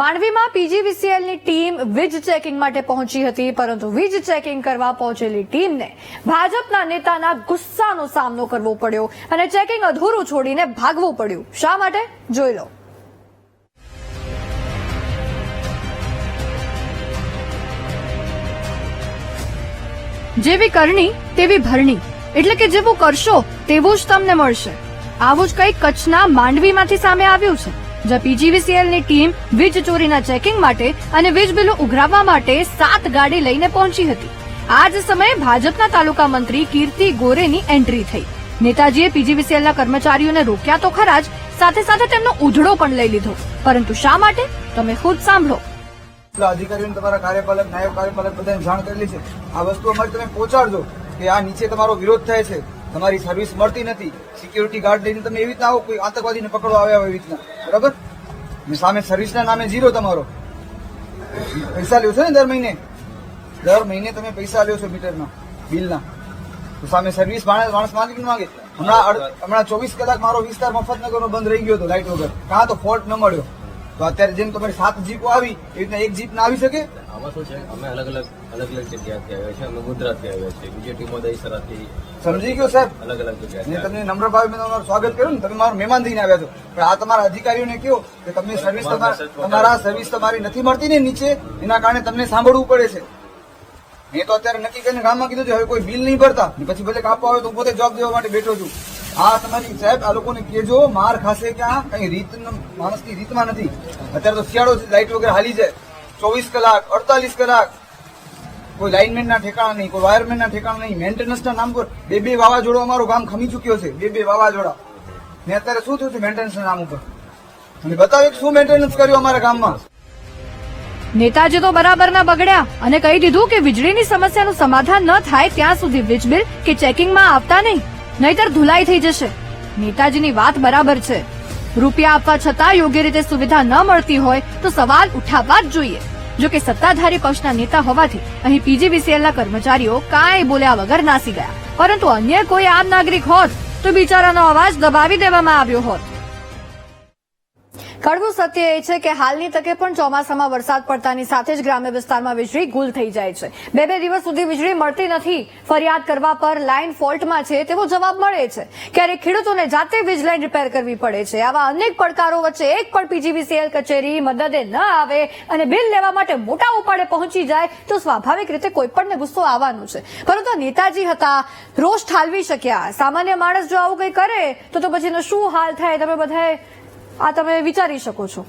માંડવીમાં પીજીવીસીએલની ટીમ વીજ ચેકિંગ માટે પહોંચી હતી, પરંતુ વીજ ચેકિંગ કરવા પહોંચેલી ટીમને ભાજપના નેતાના ગુસ્સાનો સામનો કરવો પડ્યો અને ચેકિંગ અધૂરું છોડીને ભાગવું પડ્યું. શા માટે? જોઈ લો. જેવી કરણી, તેવી ભરણી. એટલે કે જેવું કરશો, તેવું જ તમને મળશે. આવું જ કંઈક કચ્છના માંડવીમાંથી સામે આવ્યું છે. જ્યાં પીજીવીસીએલની ટીમ વીજ ચોરીના ચેકિંગ માટે અને વીજ બિલો ઉઘરાવવા માટે સાત ગાડી લઈને પહોંચી હતી. આ જ સમયે ભાજપના તાલુકા મંત્રી કીર્તિ ગોરેની એન્ટ્રી થઈ. નેતાજીએ પીજીવીસીએલના કર્મચારીઓને રોક્યા તો ખરા જ, સાથે સાથે તેમનો ઉધડો પણ લઈ લીધો. પરંતુ શા માટે? તમે ખુદ સાંભળો. અધિકારીઓને તમારા કાર્યપાલક, નાયબ કાર્યપાલક બધાને જાણ કરેલી છે. આ વસ્તુ અમારે તમે પહોંચાડજો કે આ નીચે તમારો વિરોધ થાય છે. તમારી સર્વિસ મળતી નથી. સિક્યુરિટી ગાર્ડ લઈને તમે એવી રીતના આવો, કોઈ આતંકવાદીને પકડવા આવ્યા હોય એવી રીતના. બરાબર? ને સામે સર્વિસના નામે ઝીરો તમારો. પૈસા લ્યો છો ને દર મહિને? દર મહિને તમે પૈસા લ્યો છો મીટરના, બિલના. તો સામે સર્વિસ માણસ માણસ માંગી માંગે. હમણાં હમણાં ચોવીસ કલાક મારો વિસ્તાર મફતનગરનો બંધ રહી ગયો હતો લાઇટ વગર. કાં તો ફોલ્ટ ન મળ્યો. તો અત્યારે જેમ તમારી સાત જીપો આવી એવી રીતના એક જીપ ના આવી શકે? આમાં શું છે? અમે અલગ અલગ અલગ અલગ જગ્યાથી આવ્યા છે અમે ગુજરાતથી આવ્યા છીએ. બીજી ટીમો દહીસરાથી સમજી ગયો સાહેબ? અલગ અલગ જગ્યાએ તમને નમ્ર ભાવે મેં તમારું સ્વાગત કર્યું ને તમે મારું મહેમાન થઈને આવ્યા છો. પણ આ તમારા અધિકારીઓને કહો કે તમને સર્વિસ તમારા સર્વિસ તમારી નથી મળતી ને નીચે એના કારણે તમને સાંભળવું પડે છે. મેં તો અત્યારે નક્કી કરીને ગામમાં કીધું છે હવે કોઈ બિલ નહીં ભરતા. પછી ભલે કાપવા આવે તો હું પોતે જવાબ દેવા માટે બેઠો છું. આ તમારી સાહેબ આ લોકોને કહેજો માર ખાશે કે આ કઈ રીત માણસની રીતમાં નથી. અત્યારે તો શિયાળો છે, લાઇટ વગેરે હાલી જાય. ચોવીસ કલાક અડતાલીસ કલાક. કોઈ લાઇનમેન ના ઠેકાણા નહીં કોઈ વાયરમેન ના ઠેકાણા નહીં. મેન્ટેનન્સ ના નામ પર બે બે વાવાઝોડો અમારું ગામ ખમી ચુક્યો છે બે બે વાવાઝોડા. ને અત્યારે શું થયું છે મેન્ટેનન્સ ના નામ ઉપર? અને બતાવ્યું શું મેન્ટેનન્સ કર્યું અમારા ગામમાં? નેતાજી તો બરાબરના બગડ્યા અને કહી દીધું કે વીજળીની સમસ્યાનું સમાધાન ન થાય ત્યાં સુધી વીજ બિલ કે ચેકિંગમાં આવતા નહીં. નહીતર ધુલાઈ થઈ જશે. નેતાજીની વાત બરાબર છે. રૂપિયા આપવા છતાં યોગ્ય રીતે સુવિધા ન મળતી હોય તો સવાલ ઉઠાવવા જ જોઈએ. જો કે સત્તાધારી પક્ષના નેતા હોવાથી અહીં પીજીવીસીએલના કર્મચારીઓ કાંઈ બોલ્યા વગર નાસી ગયા. પરંતુ અન્ય કોઈ આમ નાગરિક હોત તો બિચારાનો અવાજ દબાવી દેવામાં આવ્યો હોત. કડવું સત્ય એ છે કે હાલની તકે પણ ચોમાસામાં વરસાદ પડતાની સાથે જ ગ્રામ્ય વિસ્તારમાં વીજળી ગુલ થઈ જાય છે. બે બે દિવસ સુધી વીજળી મળતી નથી. ફરિયાદ કરવા પર લાઇન ફોલ્ટમાં છે તેવો જવાબ મળે છે. ક્યારેક ખેડૂતોને જાતે વીજ લાઇન રિપેર કરવી પડે છે. આવા અનેક પડકારો વચ્ચે એક પણ પીજીવીસીએલ કચેરી મદદે ન આવે અને બિલ લેવા માટે મોટા ઉપાડે પહોંચી જાય તો સ્વાભાવિક રીતે કોઈ પણને ગુસ્સો આવવાનો છે. પરંતુ નેતાજી હતા, રોષ ઠાલવી શક્યા. સામાન્ય માણસ જો આવું કંઈ કરે, તો તો પછીનો શું હાલ થાય? તમે બધાએ આ તમે વિચારી શકો છો.